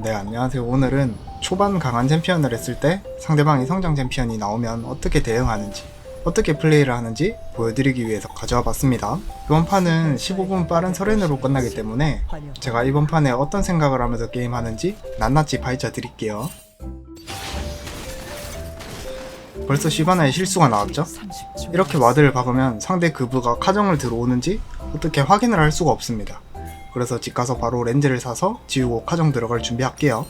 네, 안녕하세요. 오늘은 초반 강한 챔피언을 했을 때 상대방이 성장 챔피언이 나오면 어떻게 대응하는지, 어떻게 플레이를 하는지 보여드리기 위해서 가져와 봤습니다. 이번 판은 15분 빠른 서렌으로 끝나기 때문에 제가 이번 판에 어떤 생각을 하면서 게임하는지 낱낱이 파헤쳐 드릴게요. 벌써 시바나의 실수가 나왔죠? 이렇게 와드를 박으면 상대 그부가 카정을 들어오는지 어떻게 확인을 할 수가 없습니다. 그래서 집 가서 바로 렌즈를 사서 지우고 카정 들어갈 준비할게요.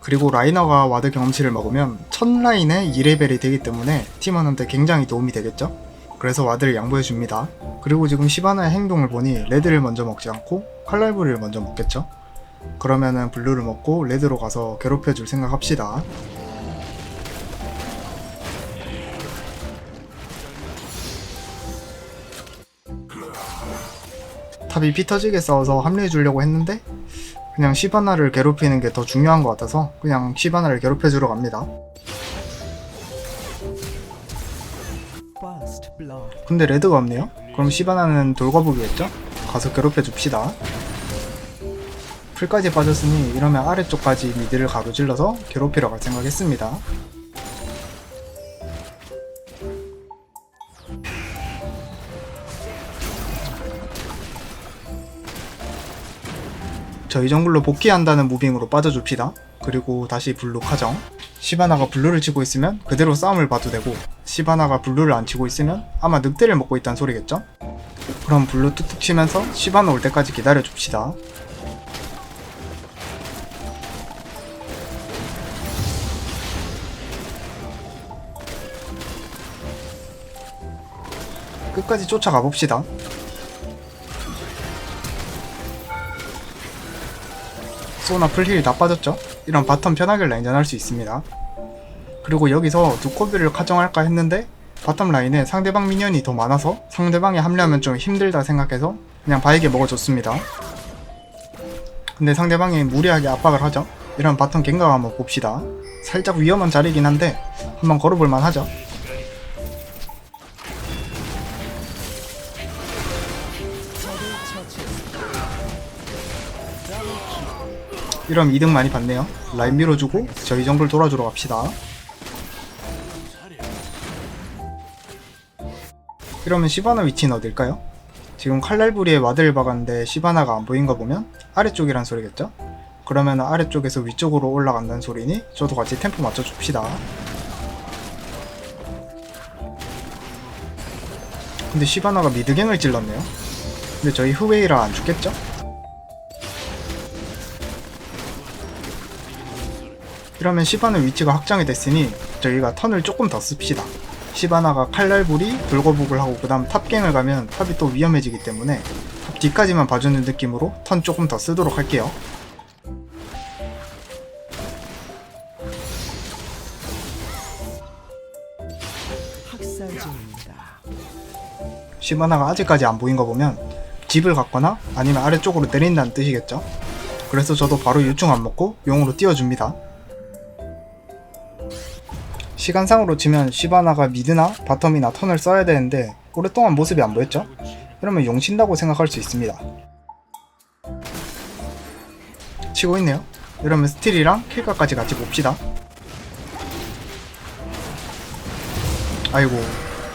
그리고 라이너가 와드 경험치를 먹으면 첫 라인에 2레벨이 되기 때문에 팀원한테 굉장히 도움이 되겠죠? 그래서 와드를 양보해 줍니다. 그리고 지금 시바나의 행동을 보니 레드를 먼저 먹지 않고 칼날부리를 먼저 먹겠죠? 그러면은 블루를 먹고 레드로 가서 괴롭혀 줄 생각합시다. 탑이 피 터지게 싸워서 합류해 주려고 했는데 그냥 시바나를 괴롭히는 게 더 중요한 것 같아서 그냥 시바나를 괴롭혀 주러 갑니다. 근데 레드가 없네요? 그럼 시바나는 돌거북이겠죠? 가서 괴롭혀 줍시다. 풀까지 빠졌으니 이러면 아래쪽까지 미드를 가로질러서 괴롭히러 갈 생각했습니다. 저희 정글로 복귀한다는 무빙으로 빠져줍시다. 그리고 다시 블루 카정. 시바나가 블루를 치고 있으면 그대로 싸움을 봐도 되고 시바나가 블루를 안 치고 있으면 아마 늑대를 먹고 있다는 소리겠죠? 그럼 블루 툭툭 치면서 시바나 올 때까지 기다려 줍시다. 끝까지 쫓아가 봅시다. 소나 풀힐 다 빠졌죠? 이런 바텀 편하게 라인전 할 수 있습니다. 그리고 여기서 두코비를 카정할까 했는데 바텀 라인에 상대방 미니언이 더 많아서 상대방이 합류하면 좀 힘들다 생각해서 그냥 바에게 먹어줬습니다. 근데 상대방이 무리하게 압박을 하죠. 이런 바텀 갱각 한번 봅시다. 살짝 위험한 자리긴 한데 한번 걸어볼만 하죠. 이런 이득 많이 받네요. 라인 밀어주고 저희 정글 돌아주러 갑시다. 이러면 시바나 위치는 어딜까요? 지금 칼날부리에 와드를 박았는데 시바나가 안 보인 거 보면 아래쪽이란 소리겠죠? 그러면 아래쪽에서 위쪽으로 올라간다는 소리니 저도 같이 템포 맞춰줍시다. 근데 시바나가 미드갱을 찔렀네요. 근데 저희 후웨이라 안 죽겠죠? 이러면 시바나 위치가 확정이 됐으니 저희가 턴을 조금 더 씁시다. 시바나가 칼날부리, 돌거북을 하고 그 다음 탑갱을 가면 탑이 또 위험해지기 때문에 탑 뒤까지만 봐주는 느낌으로 턴 조금 더 쓰도록 할게요. 시바나가 아직까지 안 보인 거 보면 집을 갔거나 아니면 아래쪽으로 내린다는 뜻이겠죠? 그래서 저도 바로 유충 안 먹고 용으로 띄워줍니다. 시간상으로 치면 시바나가 미드나 바텀이나 턴을 써야 되는데 오랫동안 모습이 안 보였죠? 그러면 용 친다고 생각할 수 있습니다. 치고 있네요. 이러면 스틸이랑 킬각까지 같이 봅시다. 아이고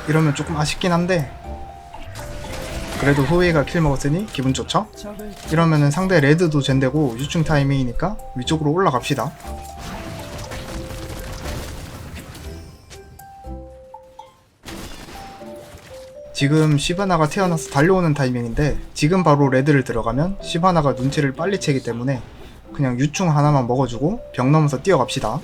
이러면 조금 아쉽긴 한데 그래도 후웨이가 킬 먹었으니 기분 좋죠? 적을 이러면은 상대 레드도 젠되고 유충 타이밍이니까 위쪽으로 올라갑시다. 지금 시바나가 태어나서 달려오는 타이밍인데 지금 바로 레드를 들어가면 시바나가 눈치를 빨리 채기 때문에 그냥 유충 하나만 먹어주고 벽 넘어서 뛰어갑시다.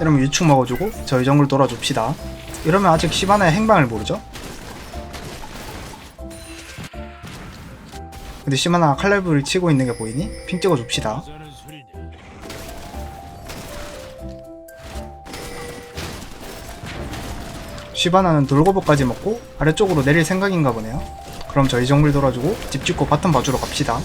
이러면 유축 먹어주고 저희 정글 돌아줍시다. 이러면 아직 시바나의 행방을 모르죠? 근데 시바나가 칼날부를 치고 있는 게 보이니? 핑 찍어줍시다. 시바나는 돌고보까지 먹고 아래쪽으로 내릴 생각인가 보네요. 그럼 저희 정글 돌아주고 집 짓고 바텀 봐주러 갑시다.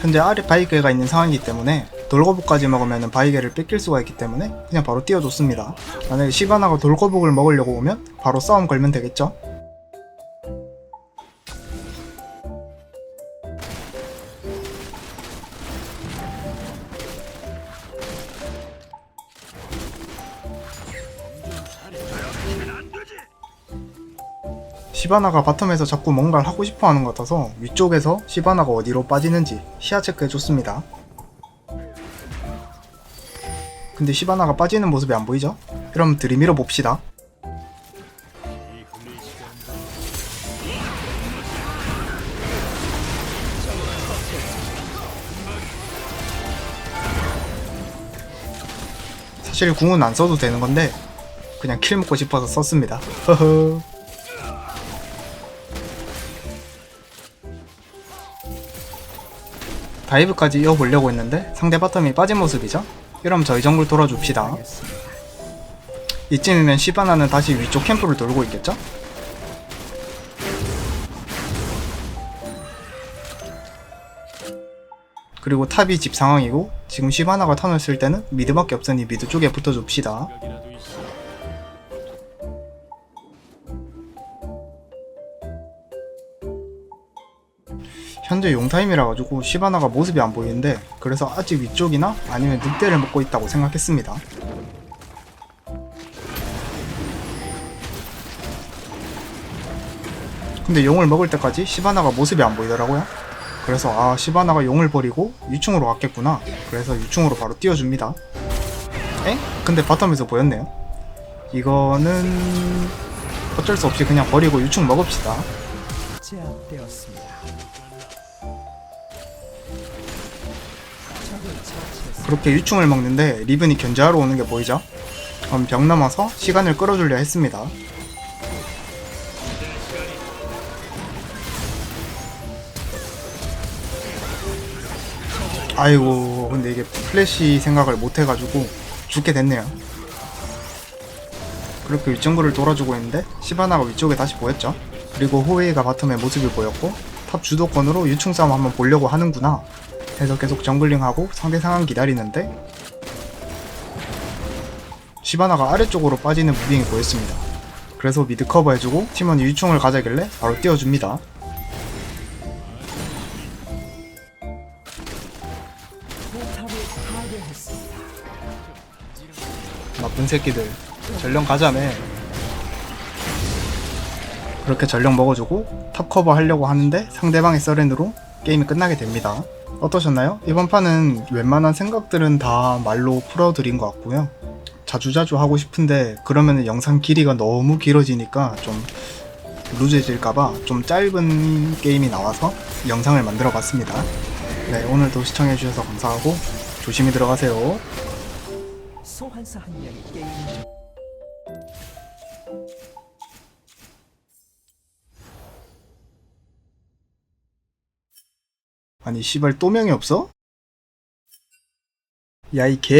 현재 아래 바이게가 있는 상황이기 때문에 돌거북까지 먹으면 바이게를 뺏길 수가 있기 때문에 그냥 바로 띄워줬습니다. 만약에 시바나가 돌거북을 먹으려고 오면 바로 싸움 걸면 되겠죠? 시바나가 바텀에서 자꾸 뭔가를 하고 싶어 하는 것 같아서 위쪽에서 시바나가 어디로 빠지는지 시야 체크해줬습니다. 근데 시바나가 빠지는 모습이 안 보이죠? 그럼 들이밀어 봅시다. 사실 궁은 안 써도 되는 건데 그냥 킬 먹고 싶어서 썼습니다. 허허. 다이브까지 이어보려고 했는데 상대 바텀이 빠진 모습이죠? 그럼 저희 정글 돌아줍시다. 이쯤이면 시바나는 다시 위쪽 캠프를 돌고 있겠죠? 그리고 탑이 집 상황이고 지금 시바나가 턴을 쓸 때는 미드밖에 없으니 미드 쪽에 붙어줍시다. 현재 용타임이라 가지고 시바나가 모습이 안 보이는데 그래서 아직 위쪽이나 아니면 늑대를 먹고 있다고 생각했습니다. 근데 용을 먹을 때까지 시바나가 모습이 안 보이더라고요. 그래서 아 시바나가 용을 버리고 유충으로 갔겠구나. 그래서 유충으로 바로 띄워줍니다. 엥? 근데 바텀에서 보였네요. 이거는 어쩔 수 없이 그냥 버리고 유충 먹읍시다. 제압되었습니다. 그렇게 유충을 먹는데 리븐이 견제하러 오는 게 보이죠? 그럼 벽 넘어서 시간을 끌어주려 했습니다. 아이고 근데 이게 플래시 생각을 못 해가지고 죽게 됐네요. 그렇게 윗정글을 돌아주고 있는데 시바나가 위쪽에 다시 보였죠. 그리고 호웨이가 바텀에 모습이 보였고 탑 주도권으로 유충 싸움 한번 보려고 하는구나 해서 계속 정글링하고 상대 상황 기다리는데 시바나가 아래쪽으로 빠지는 무빙이 보였습니다. 그래서 미드 커버해주고 팀원이 유충을 가자길래 바로 띄워줍니다. 나쁜 새끼들 전령 가자매 그렇게 전령 먹어주고 탑 커버 하려고 하는데 상대방의 서렌으로 게임이 끝나게 됩니다 어떠셨나요? 이번 판은 웬만한 생각들은 다 말로 풀어드린 것 같고요 자주자주 하고 싶은데 그러면 영상 길이가 너무 길어지니까 좀 루즈해질까봐 좀 짧은 게임이 나와서 영상을 만들어 봤습니다 네 오늘도 시청해주셔서 감사하고 조심히 들어가세요 소환사 한 명이 게임 중. 아니 씨발 또 명이 없어? 야 이 개